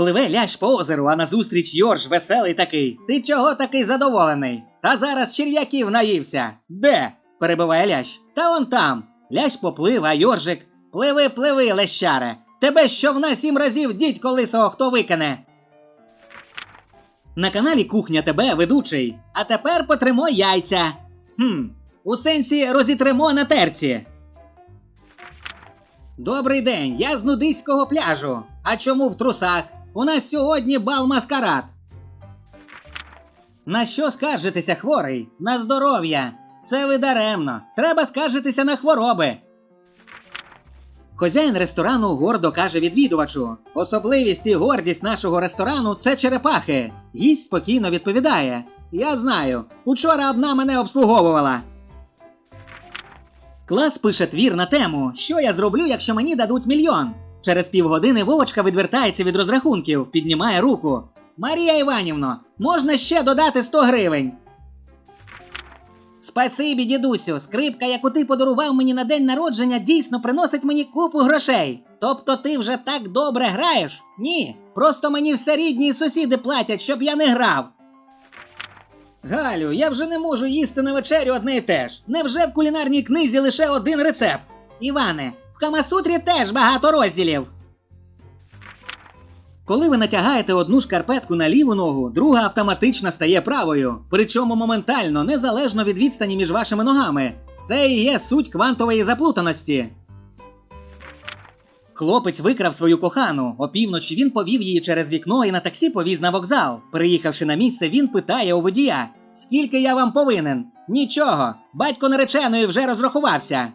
Пливе лящ по озеру, а назустріч Йорж веселий такий. Ти чого такий задоволений? Та зараз черв'яків наївся. Де? перебиває лящ. Та он там. Лящ поплив, а Йоржик. Пливи, пливи, лещаре. Тебе щовна сім разів дідько лисого хто викине. На каналі Кухня ТБ ведучий. А тепер потримо яйця. Хм, у сенсі розітримо на терці. Добрий день, я з нудиського пляжу. А чому в трусах? У нас сьогодні бал маскарад. На що скаржитеся, хворий? На здоров'я. Це ви даремно. Треба скаржитися на хвороби. Хозяїн ресторану гордо каже відвідувачу: особливість і гордість нашого ресторану це черепахи. Гість спокійно відповідає: Я знаю, учора одна мене обслуговувала. Клас пише твір на тему, що я зроблю, якщо мені дадуть мільйон. Через півгодини Вовочка відвертається від розрахунків, піднімає руку. Марія Іванівно, можна ще додати 100 гривень. Спасибі, дідусю, скрипка, яку ти подарував мені на день народження, дійсно приносить мені купу грошей. Тобто ти вже так добре граєш? Ні. Просто мені все рідні і сусіди платять, щоб я не грав. Галю, я вже не можу їсти на вечерю одне і те ж. Невже в кулінарній книзі лише один рецепт? Іване, Камасутрі теж багато розділів. Коли ви натягаєте одну шкарпетку на ліву ногу, друга автоматично стає правою, причому моментально, незалежно від відстані між вашими ногами. Це і є суть квантової заплутаності. Хлопець викрав свою кохану. Опівночі він повів її через вікно і на таксі повіз на вокзал. Приїхавши на місце, він питає у водія: Скільки я вам повинен? Нічого. Батько нареченої вже розрахувався.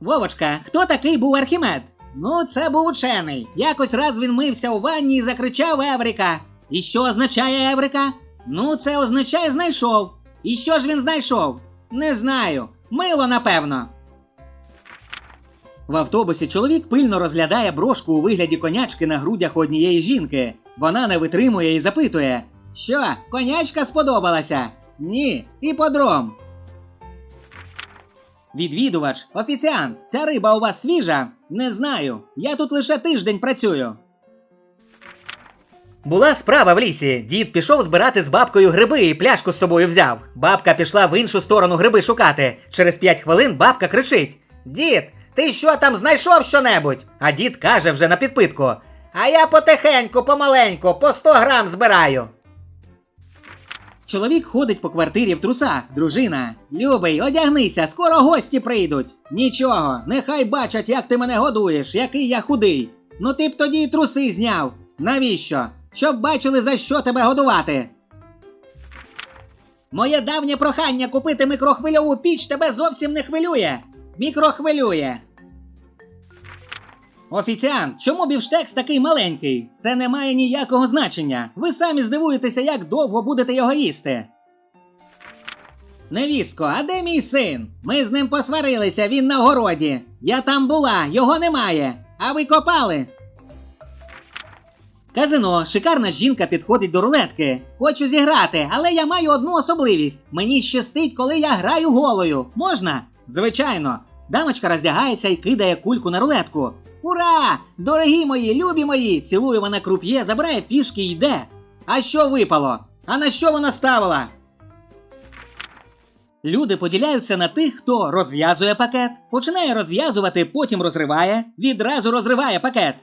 Вовочка, хто такий був Архімед? Ну, це був учений. Якось раз він мився у ванні і закричав Еврика. І що означає Еврика? Ну, це означає знайшов. І що ж він знайшов? Не знаю. Мило, напевно. В автобусі чоловік пильно розглядає брошку у вигляді конячки на грудях однієї жінки. Вона не витримує і запитує: Що, конячка сподобалася? Ні, іподром. Відвідувач, офіціант, ця риба у вас свіжа? Не знаю. Я тут лише тиждень працюю. Була справа в лісі. Дід пішов збирати з бабкою гриби і пляшку з собою взяв. Бабка пішла в іншу сторону гриби шукати. Через п'ять хвилин бабка кричить: Дід, ти що там знайшов щонебудь? А дід каже вже на підпитку: А я потихеньку, помаленьку, по 100 грам збираю. Чоловік ходить по квартирі в трусах. Дружина. Любий, одягнися, скоро гості прийдуть. Нічого, нехай бачать, як ти мене годуєш, який я худий. Ну ти б тоді й труси зняв. Навіщо? Щоб бачили, за що тебе годувати. Моє давнє прохання купити мікрохвильову піч тебе зовсім не хвилює. Мікрохвилює. Офіціант, чому бівштекс такий маленький? Це не має ніякого значення. Ви самі здивуєтеся, як довго будете його їсти. Невістко, а де мій син? Ми з ним посварилися, він на городі. Я там була, його немає. А ви копали? Казино, шикарна жінка підходить до рулетки. Хочу зіграти, але я маю одну особливість. Мені щастить, коли я граю голою. Можна? Звичайно. Дамочка роздягається і кидає кульку на рулетку. Ура! Дорогі мої, любі мої! Цілує вона круп'є, забирає пішки і йде. А що випало? А на що вона ставила? Люди поділяються на тих, хто розв'язує пакет, починає розв'язувати, потім розриває, відразу розриває пакет.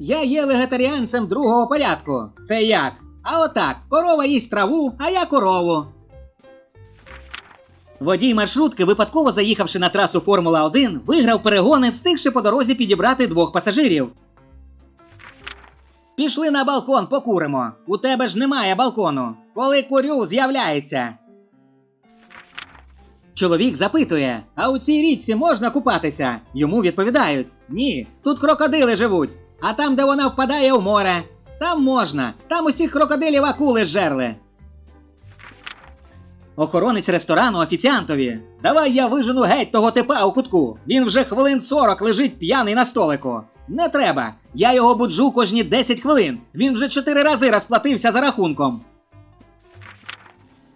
Я є вегетаріанцем другого порядку. Це як? А отак, корова їсть траву, а я корову. Водій маршрутки, випадково заїхавши на трасу Формула 1, виграв перегони, встигши по дорозі підібрати двох пасажирів. Пішли на балкон, покуримо. У тебе ж немає балкону. Коли курю, з'являється. Чоловік запитує: А у цій річці можна купатися? Йому відповідають: Ні, тут крокодили живуть. А там, де вона впадає у море, там можна. Там усіх крокодилів акули зжерли. Охоронець ресторану офіціантові. Давай я вижену геть того типа у кутку. Він вже хвилин 40 лежить п'яний на столику. Не треба. Я його буджу кожні 10 хвилин. Він вже 4 рази розплатився за рахунком.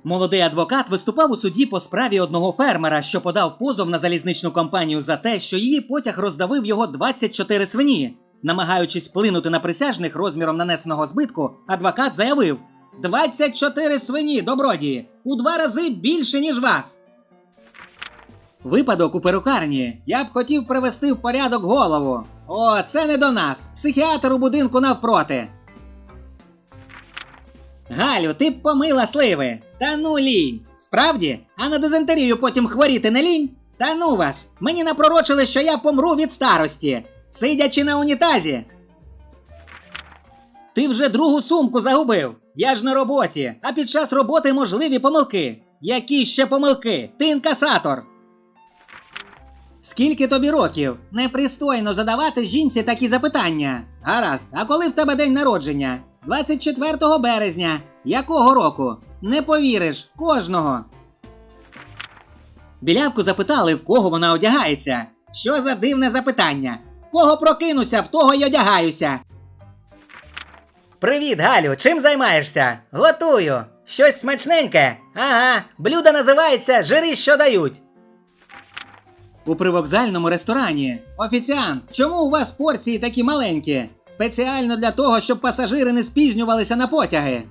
Молодий адвокат виступав у суді по справі одного фермера, що подав позов на залізничну компанію за те, що її потяг роздавив його 24 свині. Намагаючись вплинути на присяжних розміром нанесеного збитку, адвокат заявив: 24 свині, добродії, у два рази більше, ніж вас. Випадок у перукарні. Я б хотів привести в порядок голову. О, це не до нас. Психіатр у будинку навпроти. Галю, ти б помила сливи. Та ну лінь. Справді? А на дизентерію потім хворіти не лінь? Та ну вас. Мені напророчили, що я помру від старості, сидячи на унітазі. Ти вже другу сумку загубив. Я ж на роботі, а під час роботи можливі помилки. Які ще помилки? Ти інкасатор. Скільки тобі років? Непристойно задавати жінці такі запитання. Гаразд, а коли в тебе день народження? 24 березня. Якого року? Не повіриш, кожного. Білявку запитали, в кого вона одягається. Що за дивне запитання? Кого прокинуся, в того й одягаюся. Привіт, Галю, чим займаєшся? Готую. Щось смачненьке? Ага, блюдо називається Жири, що дають. У привокзальному ресторані. Офіціант, чому у вас порції такі маленькі? Спеціально для того, щоб пасажири не спізнювалися на потяги.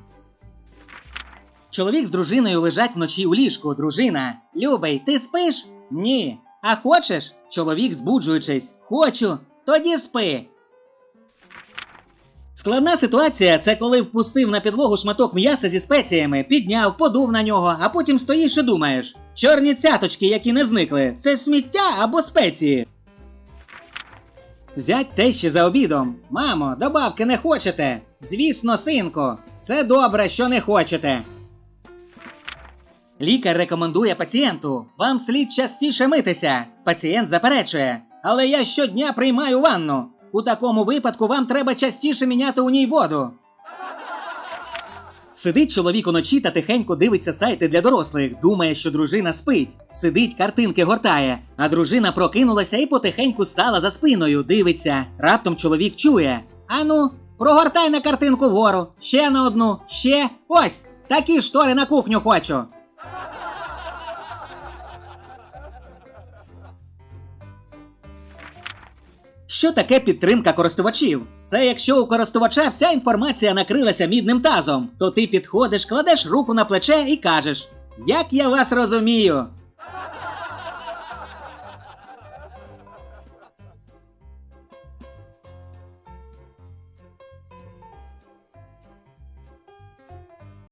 Чоловік з дружиною лежать вночі у ліжку. Дружина. Любий, ти спиш? Ні. А хочеш? Чоловік, збуджуючись. Хочу. Тоді спи. Складна ситуація це коли впустив на підлогу шматок м'яса зі спеціями, підняв, подув на нього, а потім стоїш і думаєш: чорні цяточки, які не зникли, це сміття або спеції. Зять тещі за обідом. Мамо, добавки не хочете? Звісно, синку. Це добре, що не хочете. Лікар рекомендує пацієнту: вам слід частіше митися. Пацієнт заперечує. Але я щодня приймаю ванну. У такому випадку вам треба частіше міняти у ній воду. Сидить чоловік уночі та тихенько дивиться сайти для дорослих, думає, що дружина спить. Сидить, картинки гортає, а дружина прокинулася і потихеньку стала за спиною, дивиться. Раптом чоловік чує: Ану, прогортай на картинку вгору, ще на одну, ще. Ось, такі штори на кухню хочу. Що таке підтримка користувачів? Це якщо у користувача вся інформація накрилася мідним тазом, то ти підходиш, кладеш руку на плече і кажеш: Як я вас розумію,